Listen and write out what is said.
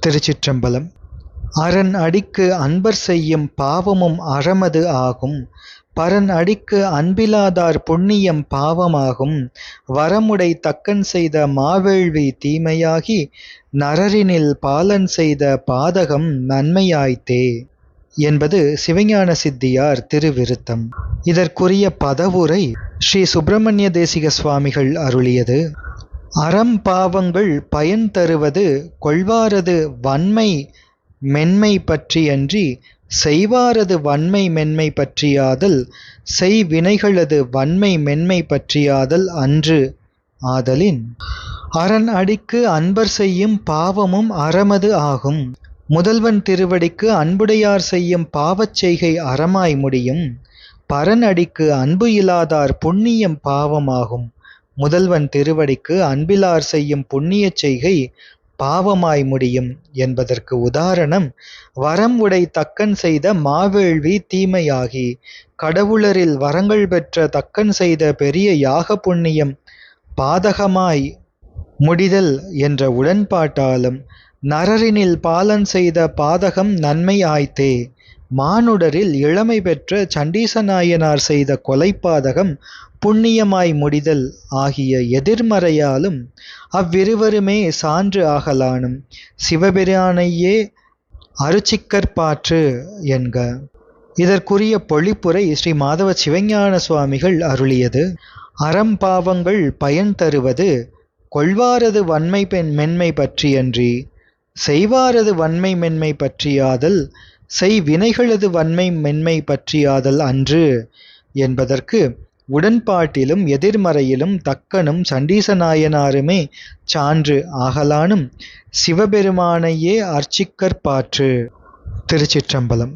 திருச்சிற்றம்பலம். அரண் அடிக்கு அன்பர் செய்யும் பாவமும் அறமது ஆகும். பரன் அடிக்கு அன்பிலாதார் புண்ணியம் பாவமாகும். வரமுடை தக்கன் செய்த மாவேள்வி தீமையாகி நரரினில் பாலன் செய்த பாதகம் நன்மையாய்த்தே. என்பது சிவஞான சித்தியார் திருவிருத்தம். இதற்குரிய பதவுரை ஸ்ரீ சுப்பிரமணிய தேசிக சுவாமிகள் அருளியது. அறம் பாவங்கள் பயன் தருவது கொள்வாரது வன்மை மென்மை பற்றியன்றி செய்வாரது வன்மை மென்மை பற்றியாதல் செய்வினைகளது வன்மை மென்மை பற்றியாதல் அன்று ஆதலின். அரண் அடிக்கு அன்பர் செய்யும் பாவமும் அறமது ஆகும். முதல்வன் திருவடிக்கு அன்புடையார் செய்யும் பாவச் செய்கை அறமாய் முடியும். பரன் அடிக்கு அன்பு இல்லாதார் புண்ணியம் பாவமாகும். முதல்வன் திருவடிக்கு அன்பிலார் செய்யும் புண்ணியச் செய்கை பாவமாய் முடியும் என்பதற்கு உதாரணம் வரம் உடை தக்கன் செய்த மாவேள்வி தீமையாகி கடவுளரில் வரங்கள் பெற்ற தக்கன் செய்த பெரிய யாக புண்ணியம் பாதகமாய் முடிதல் என்ற உடன்பாட்டாலும் நரரினில் பாலன் செய்த பாதகம் நன்மை ஆய்த்தே மானுடரில் இளமை பெற்ற சண்டீசநாயனார் செய்த கொலைப்பாதகம் புண்ணியமாய் முடிதல் ஆகிய எதிர்மறையாலும் அவ்விருவருமே சான்று ஆகலானும். சிவபிரானையே அருச்சிக்கற்பாற்று என்க. இதற்குரிய பொழிப்புரை ஸ்ரீ மாதவ சிவஞான சுவாமிகள் அருளியது. அறம்பாவங்கள் பயன் தருவது கொள்வாரது வன்மை பெண் மென்மை பற்றியன்றி செய்வாரது வன்மை மென்மை பற்றியாதல் செய் வினைகளது வன்மை மென்மை பற்றியாதல் அன்று என்பதற்கு உடன்பாட்டிலும் எதிர்மறையிலும் தக்கனும் சண்டீசநாயனாருமே சான்று ஆகலானும் சிவபெருமானையே அர்ச்சிக்கற்பாற்று. திருச்சிற்றம்பலம்.